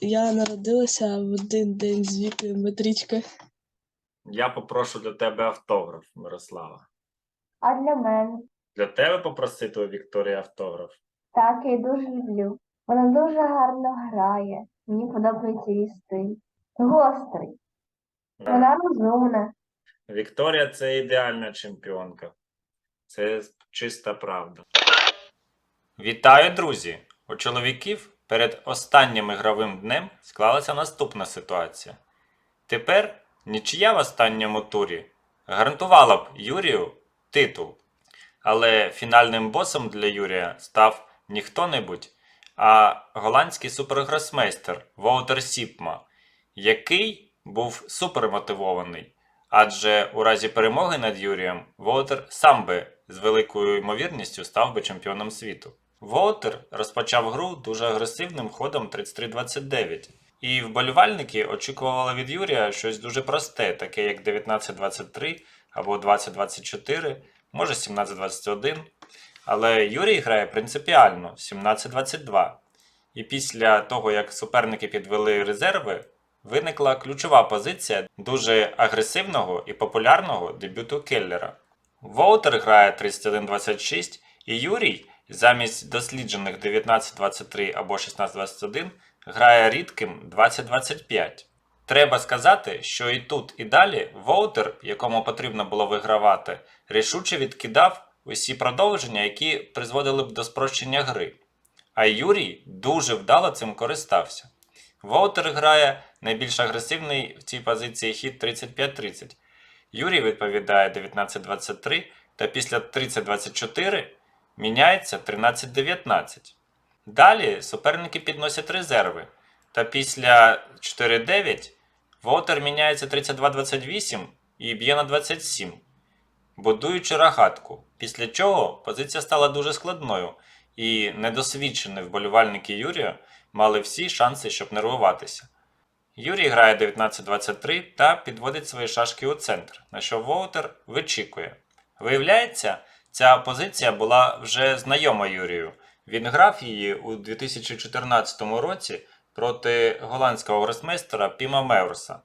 я народилася в один день з вікою метрічка. Я попрошу для тебе автограф, Мирослава. А для мене Для тебе попросити у Вікторії автограф. так я її дуже люблю. Вона дуже гарно грає. Мені подобається її стиль. Гострий. Вона розумна. Вікторія це ідеальна чемпіонка. Це чиста правда. Вітаю, друзі! У чоловіків перед останнім ігровим днем склалася наступна ситуація. Тепер нічия в останньому турі гарантувала б Юрію титул. Але фінальним босом для Юрія став не хто-небудь, а голландський супергросмейстер Воутер Сіпма, який був супермотивований. Адже у разі перемоги над Юрієм Воутер сам би з великою ймовірністю став би чемпіоном світу. Воутер розпочав гру дуже агресивним ходом 33-29, і вболівальники очікували від Юрія щось дуже просте, таке як 19-23 або 20-24, може 17-21. Але Юрій грає принципіально 17-22. І після того, як суперники підвели резерви, виникла ключова позиція дуже агресивного і популярного дебюту Келлера. Воутер грає 31-26, і Юрій замість досліджених 19-23 або 16-21 грає рідким 20-25. Треба сказати, що і тут, і далі Воутер, якому потрібно було вигравати, рішуче відкидав усі продовження, які призводили б до спрощення гри. А Юрій дуже вдало цим користався. Воутер грає найбільш агресивний в цій позиції хід 35-30. Юрій відповідає 19-23 та після 30-24 міняється 13-19. Далі суперники підносять резерви. Та після 4-9 Воутер міняється 32-28 і б'є на 27, будуючи рогатку. Після чого позиція стала дуже складною, і недосвідчені вболівальники Юрія мали всі шанси, щоб нервуватися. Юрій грає 19-23 та підводить свої шашки у центр, на що Воутер вичікує. Виявляється, ця позиція була вже знайома Юрію. Він грав її у 2014 році проти голландського гросмейстера Піма Меурса.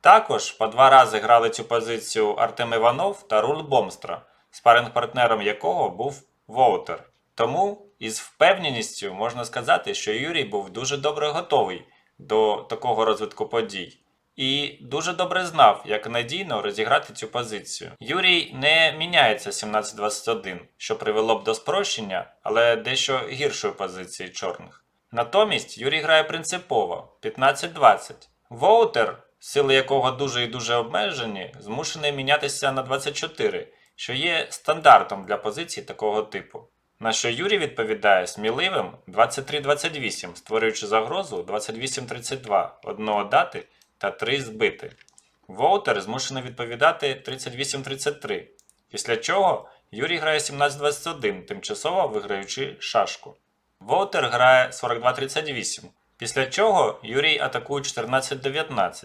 Також по два рази грали цю позицію Артем Іванов та Руль Бомстра, спаринг-партнером якого був Воутер. Тому із впевненістю можна сказати, що Юрій був дуже добре готовий до такого розвитку подій. І дуже добре знав, як надійно розіграти цю позицію. Юрій не міняється 17-21, що привело б до спрощення, але дещо гіршої позиції чорних. Натомість Юрій грає принципово 15-20. Воутер, сили якого дуже і дуже обмежені, змушений мінятися на 24, що є стандартом для позицій такого типу. На що Юрій відповідає сміливим 23-28, створюючи загрозу 28-32, одного дати та 3 збити. Воутер змушений відповідати 38-33, після чого Юрій грає 17-21, тимчасово виграючи шашку. Воутер грає 42-38, після чого Юрій атакує 14-19.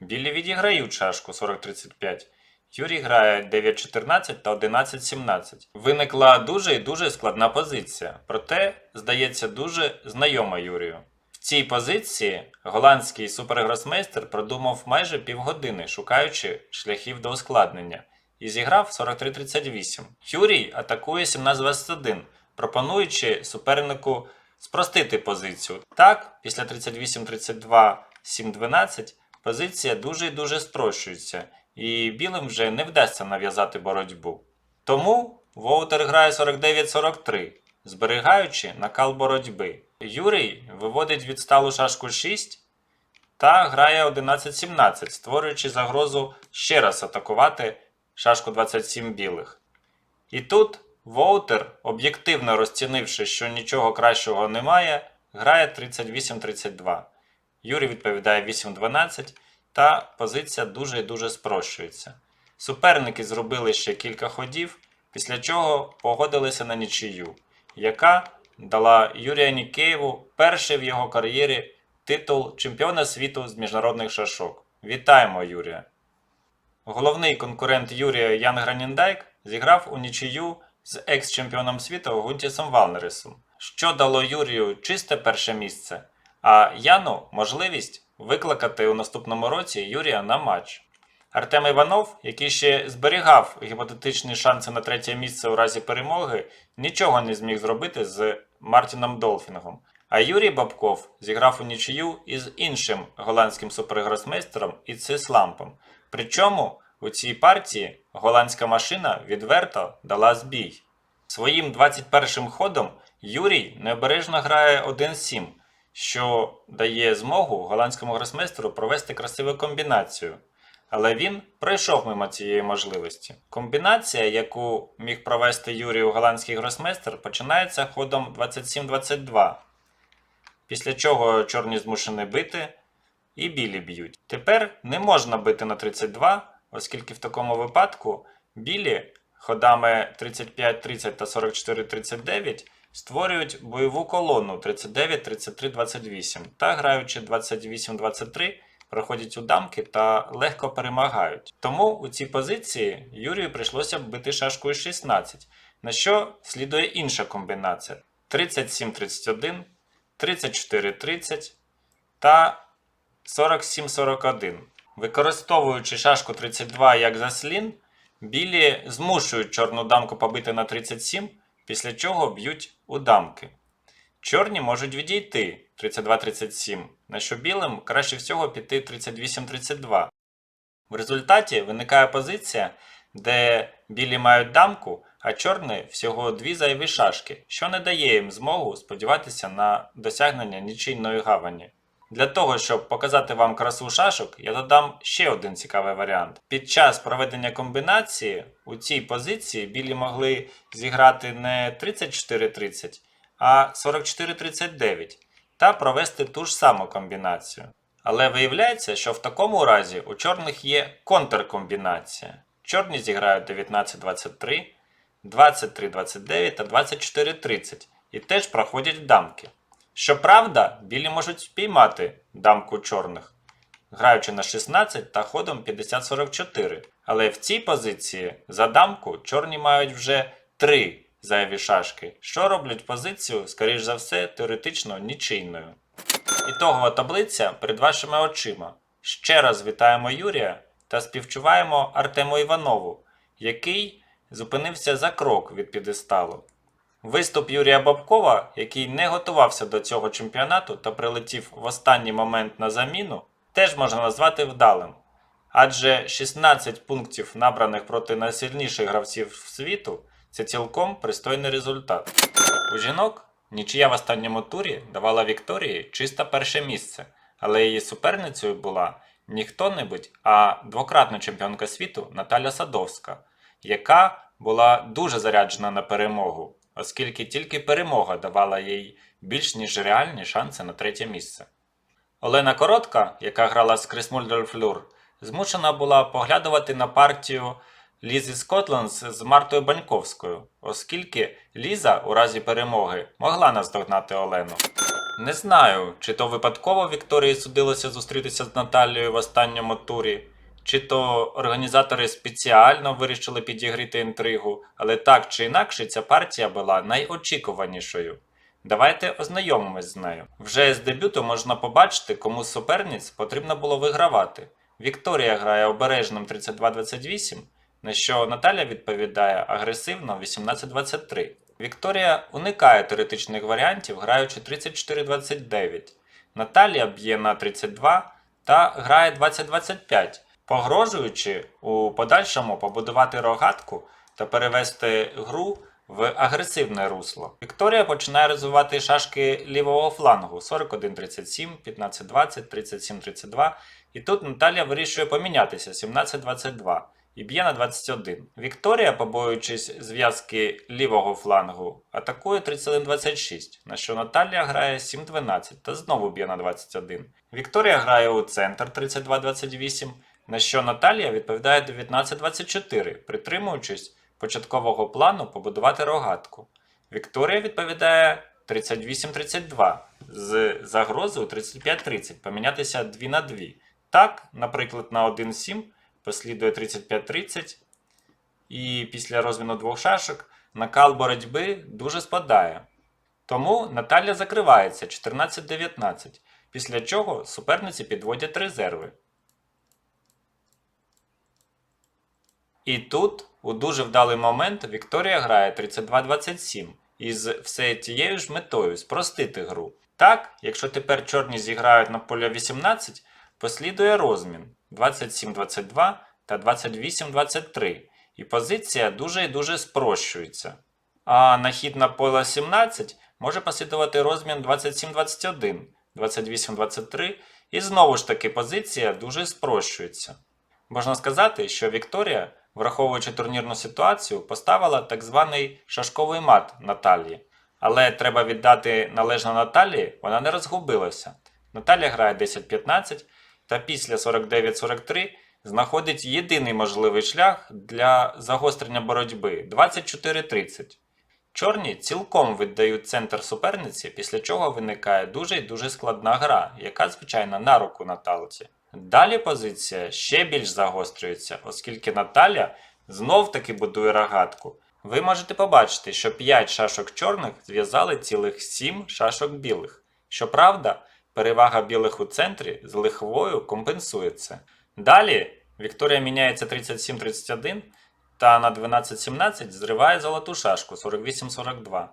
Білі відіграють шашку 40-35. Юрій грає 9-14 та 11-17. Виникла дуже і дуже складна позиція, проте, здається, дуже знайома Юрію. Цій позиції голландський супергросмейстер продумав майже півгодини, шукаючи шляхів до ускладнення, і зіграв 43-38. Юрій атакує 17-21, пропонуючи супернику спростити позицію. Так, після 38-32, 7-12 позиція дуже і дуже спрощується, і білим вже не вдасться нав'язати боротьбу. Тому Воутер грає 49-43, зберігаючи накал боротьби. Юрій виводить відсталу шашку 6 та грає 11-17, створюючи загрозу ще раз атакувати шашку 27 білих. І тут Воутер, об'єктивно розцінивши, що нічого кращого немає, грає 38-32. Юрій відповідає 8-12, та позиція дуже і дуже спрощується. Суперники зробили ще кілька ходів, після чого погодилися на нічию, яка дала Юрію Нікеєву перший в його кар'єрі титул чемпіона світу з міжнародних шашок. Вітаємо Юрія! Головний конкурент Юрія Ян Граніндайк зіграв у нічию з екс-чемпіоном світу Гунтісом Валнересом, що дало Юрію чисте перше місце, а Яну можливість викликати у наступному році Юрія на матч. Артем Іванов, який ще зберігав гіпотетичні шанси на третє місце у разі перемоги, нічого не зміг зробити з Мартіном Долфінгом. А Юрій Бабков зіграв у нічию із іншим голландським супергросмейстером Іцислампом. Причому у цій партії голландська машина відверто дала збій. Своїм 21-м ходом Юрій необережно грає 1-7, що дає змогу голландському гросмейстеру провести красиву комбінацію. Але він пройшов мимо цієї можливості. Комбінація, яку міг провести Юрій у голландський гросмейстер, починається ходом 27-22. Після чого чорні змушені бити і білі б'ють. Тепер не можна бити на 32, оскільки в такому випадку білі ходами 35-30 та 44-39 створюють бойову колону 39-33-28 та граючи 28-23 проходять у дамки та легко перемагають. Тому у цій позиції Юрію прийшлося бити шашкою 16, на що слідує інша комбінація 37-31, 34-30 та 47-41. Використовуючи шашку 32 як заслін, білі змушують чорну дамку побити на 37, після чого б'ють у дамки. Чорні можуть відійти 32-37, на що білим краще всього піти 38-32. В результаті виникає позиція, де білі мають дамку, а чорні всього дві зайві шашки, що не дає їм змогу сподіватися на досягнення нічийної гавані. Для того, щоб показати вам красу шашок, я додам ще один цікавий варіант. Під час проведення комбінації у цій позиції білі могли зіграти не 34-30, а 44-39 та провести ту ж саму комбінацію. Але виявляється, що в такому разі у чорних є контркомбінація. Чорні зіграють 19-23, 23-29 та 24-30 і теж проходять дамки. Щоправда, білі можуть спіймати дамку чорних, граючи на 16 та ходом 50-44. Але в цій позиції за дамку чорні мають вже 3 зайві шашки, що роблять позицію, скоріш за все, теоретично нічийною. Ітогова таблиця перед вашими очима. Ще раз вітаємо Юрія та співчуваємо Артему Іванову, який зупинився за крок від підесталу. Виступ Юрія Бабкова, який не готувався до цього чемпіонату та прилетів в останній момент на заміну, теж можна назвати вдалим. Адже 16 пунктів, набраних проти найсильніших гравців світу, це цілком пристойний результат. У жінок нічия в останньому турі давала Вікторії чисто перше місце, але її суперницею була не хто-небудь, а двократна чемпіонка світу Наталя Садовська, яка була дуже заряджена на перемогу, оскільки тільки перемога давала їй більш ніж реальні шанси на третє місце. Олена Коротка, яка грала з Крисмульдер Флюр, змушена була поглядувати на партію Лізи Скотландс з Мартою Баньковською, оскільки Ліза у разі перемоги могла наздогнати Олену. Не знаю, чи то випадково Вікторії судилося зустрітися з Наталією в останньому турі, чи то організатори спеціально вирішили підігріти інтригу, але так чи інакше ця партія була найочікуванішою. Давайте ознайомимось з нею. Вже з дебюту можна побачити, кому з суперниць потрібно було вигравати. Вікторія грає обережним 32-28, на що Наталя відповідає агресивно 18-23. Вікторія уникає теоретичних варіантів, граючи 34-29. Наталія б'є на 32 та грає 20-25, погрожуючи у подальшому побудувати рогатку та перевести гру в агресивне русло. Вікторія починає розвивати шашки лівого флангу 41-37, 15-20, 37-32. І тут Наталія вирішує помінятися 17-22 і б'є на 21. Вікторія, побоюючись зв'язки лівого флангу, атакує 31-26, на що Наталія грає 7-12 та знову б'є на 21. Вікторія грає у центр 32-28, на що Наталія відповідає 19-24, притримуючись початкового плану побудувати рогатку. Вікторія відповідає 38-32 з загрозою 35-30, помінятися 2 на 2. Так, наприклад, на 1-7 послідує 35-30, і після розміну двох шашок накал боротьби дуже спадає. Тому Наталя закривається 14-19, після чого суперниці підводять резерви. І тут, у дуже вдалий момент, Вікторія грає 32-27 із все тією ж метою спростити гру. Так, якщо тепер чорні зіграють на поле 18, послідує розмін 27-22 та 28-23, і позиція дуже і дуже спрощується. А на хід на поле 17 може послідувати розмін 27-21, 28-23, і знову ж таки позиція дуже спрощується. Можна сказати, що Вікторія, враховуючи турнірну ситуацію, поставила так званий шашковий мат Наталії. Але треба віддати належне Наталії, вона не розгубилася. Наталія грає 10-15 та після 49-43 знаходить єдиний можливий шлях для загострення боротьби 24-30. Чорні цілком віддають центр суперниці, після чого виникає дуже і дуже складна гра, яка, звичайно, на руку Наталці. Далі позиція ще більш загострюється, оскільки Наталя знов таки будує рогатку. Ви можете побачити, що 5 шашок чорних зв'язали цілих 7 шашок білих. Щоправда, перевага білих у центрі з лихвою компенсується. Далі Вікторія міняється 37-31 та на 12-17 зриває золоту шашку 48-42.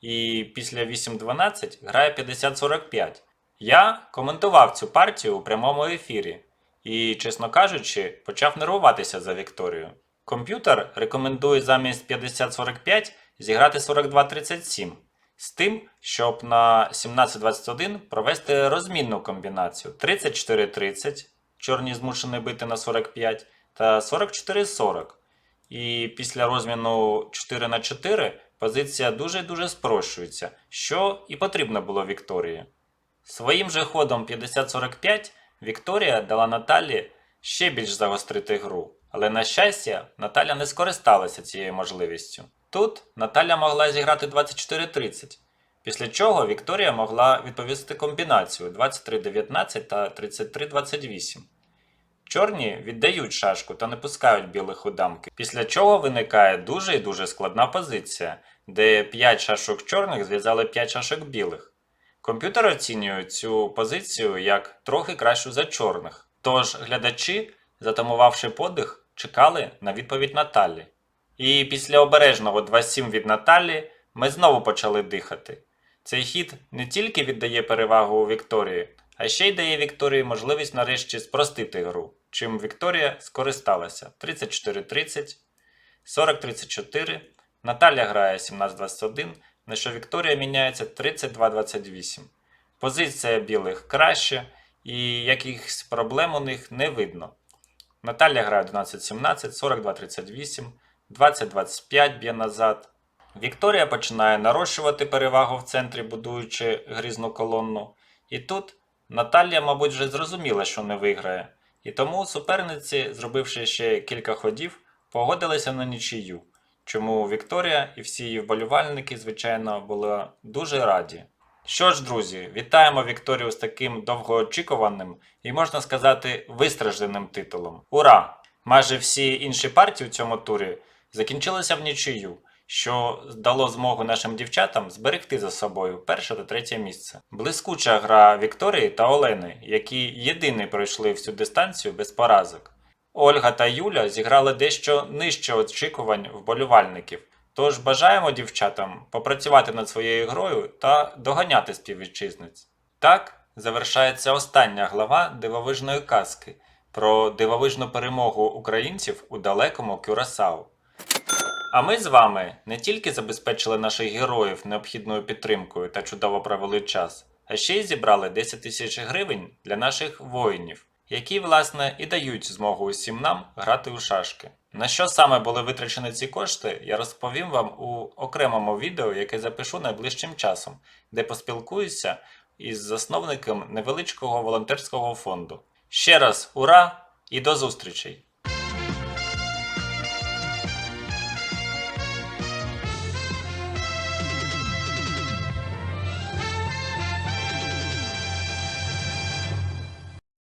І після 8-12 грає 50-45. Я коментував цю партію у прямому ефірі і, чесно кажучи, почав нервуватися за Вікторію. Комп'ютер рекомендує замість 50-45 зіграти 42-37 з тим, щоб на 17-21 провести розмінну комбінацію 34-30, чорні змушені бити на 45 та 44-40. І після розміну 4 на 4 позиція дуже-дуже спрощується, що і потрібно було Вікторії. Своїм же ходом 50-45 Вікторія дала Наталі ще більш загострити гру, але на щастя, Наталя не скористалася цією можливістю. Тут Наталя могла зіграти 24-30, після чого Вікторія могла відповісти комбінацію 23-19 та 33-28. Чорні віддають шашку та не пускають білих у дамки, після чого виникає дуже і дуже складна позиція, де 5 шашок чорних зв'язали 5 шашок білих. Комп'ютер оцінює цю позицію як трохи кращу за чорних. Тож глядачі, затамувавши подих, чекали на відповідь Наталі. І після обережного 2-7 від Наталі ми знову почали дихати. Цей хід не тільки віддає перевагу у Вікторії, а ще й дає Вікторії можливість нарешті спростити гру, чим Вікторія скористалася 34-30, 40-34, Наталя грає 17-21, на що Вікторія міняється 32-28. Позиція білих краще, і якихось проблем у них не видно. Наталя грає 11-17, 42-38, 20-25 б'є назад. Вікторія починає нарощувати перевагу в центрі, будуючи грізну колонну. І тут Наталія, мабуть, вже зрозуміла, що не виграє. І тому суперниці, зробивши ще кілька ходів, погодилися на нічию. Чому Вікторія і всі її вболівальники, звичайно, були дуже раді. Що ж, друзі, вітаємо Вікторію з таким довгоочікуваним і, можна сказати, вистражденим титулом. Ура! Майже всі інші партії у цьому турі закінчилися в нічию, що дало змогу нашим дівчатам зберегти за собою перше та третє місце. Блискуча гра Вікторії та Олени, які єдині пройшли всю дистанцію без поразок. Ольга та Юля зіграли дещо нижче очікувань вболівальників. Тож бажаємо дівчатам попрацювати над своєю грою та доганяти співвітчизниць. Так завершається остання глава дивовижної казки про дивовижну перемогу українців у далекому Кюрасау. А ми з вами не тільки забезпечили наших героїв необхідною підтримкою та чудово провели час, а ще й зібрали 10 тисяч гривень для наших воїнів, які, власне, і дають змогу усім нам грати у шашки. На що саме були витрачені ці кошти, я розповім вам у окремому відео, яке запишу найближчим часом, де поспілкуюся із засновником невеличкого волонтерського фонду. Ще раз ура і до зустрічей!